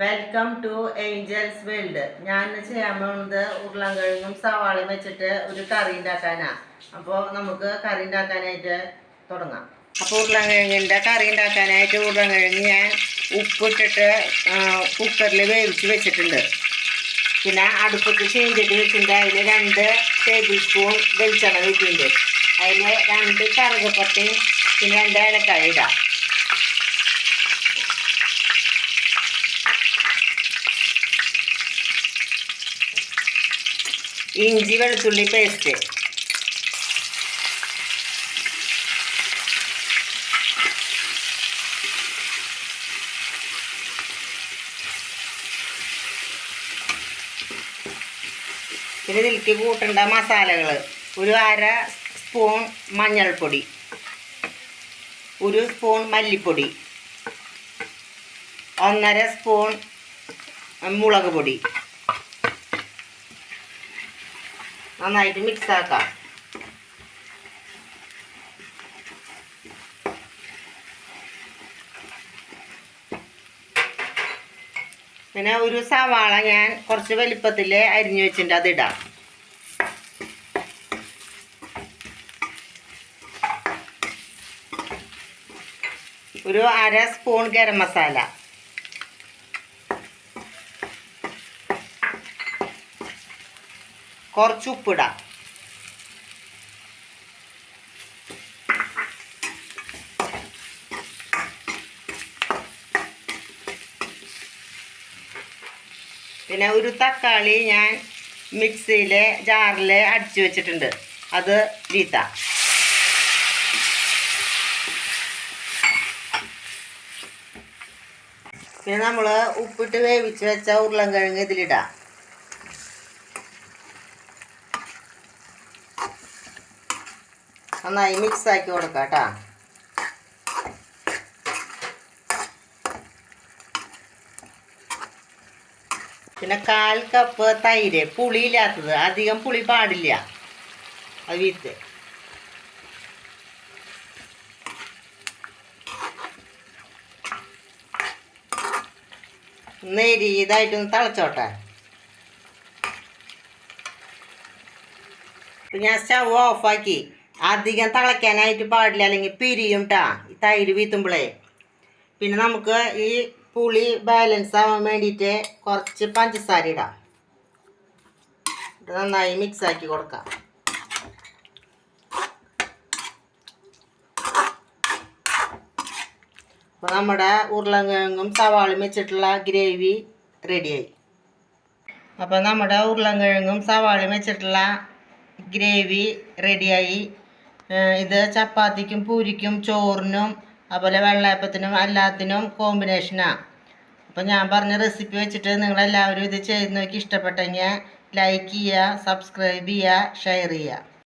Welcome to Angeles world ഞാൻ ചെയ്യാൻ പോകുന്നത് ഉരുളൻകിഴങ്ങും സവാളയും വെച്ചിട്ട് ഒരു കറി ഉണ്ടാക്കാനാണ് അപ്പോൾ നമുക്ക് കറി ഉണ്ടാക്കാനായിട്ട് തുടങ്ങാം. അപ്പോൾ ഉരുളൻകിഴങ്ങിന്റെ കറി ഉണ്ടാക്കാനായിട്ട് ഉരുളൻകിഴങ്ങ് ഞാൻ ഉപ്പിട്ടിട്ട് കുക്കറിൽ വേവിച്ച് വെച്ചിട്ടുണ്ട്. പിന്നെ അടുപ്പത്ത് ചേഞ്ചിട്ട് വെച്ചിട്ടുണ്ട്. അതിൽ രണ്ട് ടേബിൾ സ്പൂൺ വെളിച്ചെണ്ണ വെച്ചിട്ടുണ്ട് അതിൽ രണ്ട് കറുകപ്പട്ടയും പിന്നെ രണ്ട് ഏലക്കായ ഇടാം. ഇഞ്ചി വെളുത്തുള്ളി പേസ്റ്റ് പിന്നെ ഇതിലേക്ക് കൂട്ടേണ്ട മസാലകൾ ഒരു അര സ്പൂൺ മഞ്ഞൾപ്പൊടി. ഒരു സ്പൂൺ മല്ലിപ്പൊടി. ഒന്നര സ്പൂൺ മുളക് പൊടി. നന്നായിട്ട് മിക്സ് ആക്കാം. പിന്നെ ഒരു സവാള ഞാൻ കുറച്ച് വലിപ്പത്തിൽ അരിഞ്ഞു വെച്ചിട്ടുണ്ട് അതിടാം ഒരു അര സ്പൂൺ ഗരം മസാല. കുറച്ച് ഉപ്പിടാം. പിന്നെ ഒരു തക്കാളി ഞാൻ മിക്സിയിൽ ജാറിൽ അടിച്ചു വെച്ചിട്ടുണ്ട്. അത് വീത്ത പിന്നെ നമ്മൾ ഉപ്പിട്ട് വേവിച്ച് വെച്ച ഉരുളൻകിഴങ്ങ് ഇതിലിടാം. നന്നായി മിക്സ് ആക്കി കൊടുക്കാം കേട്ടോ. പിന്നെ കാൽ കപ്പ് തൈര് പുളിയില്ലാത്തത്. അധികം പുളി പാടില്ല. അത് വിത്ത്. നേരി ഇതായിട്ടൊന്ന് തിളച്ചോട്ടെ. ഞാൻ സ്റ്റവ് ഓഫാക്കി. അധികം തിളയ്ക്കാനായിട്ട് പാടില്ല. അല്ലെങ്കിൽ പിരിയും ട്ടാ. ഈ തൈര് വീത്തുമ്പോഴേ പിന്നെ നമുക്ക് ഈ പുളി ബാലൻസ് ആവാൻ വേണ്ടിയിട്ട് കുറച്ച് പഞ്ചസാര ഇടാം. നന്നായി മിക്സ് ആക്കി കൊടുക്കാം. അപ്പോൾ നമ്മുടെ ഉരുളങ്കിഴങ്ങും സവാളയും വെച്ചിട്ടുള്ള ഗ്രേവി റെഡിയായി അപ്പോൾ നമ്മുടെ ഉരുളങ്കിഴങ്ങും സവാളയും വെച്ചിട്ടുള്ള ഗ്രേവി റെഡിയായി ഇത് ചപ്പാത്തിക്കും പൂരിക്കും ചോറിനും അതുപോലെ വെള്ളയപ്പത്തിനും എല്ലാത്തിനും കോമ്പിനേഷനാണ് അപ്പോൾ ഞാൻ പറഞ്ഞ റെസിപ്പി വെച്ചിട്ട് നിങ്ങളെല്ലാവരും ഇത് ചെയ്ത് നോക്കി ഇഷ്ടപ്പെട്ടെങ്കിൽ ലൈക്ക് ചെയ്യുക സബ്സ്ക്രൈബ് ചെയ്യുക ഷെയർ ചെയ്യുക.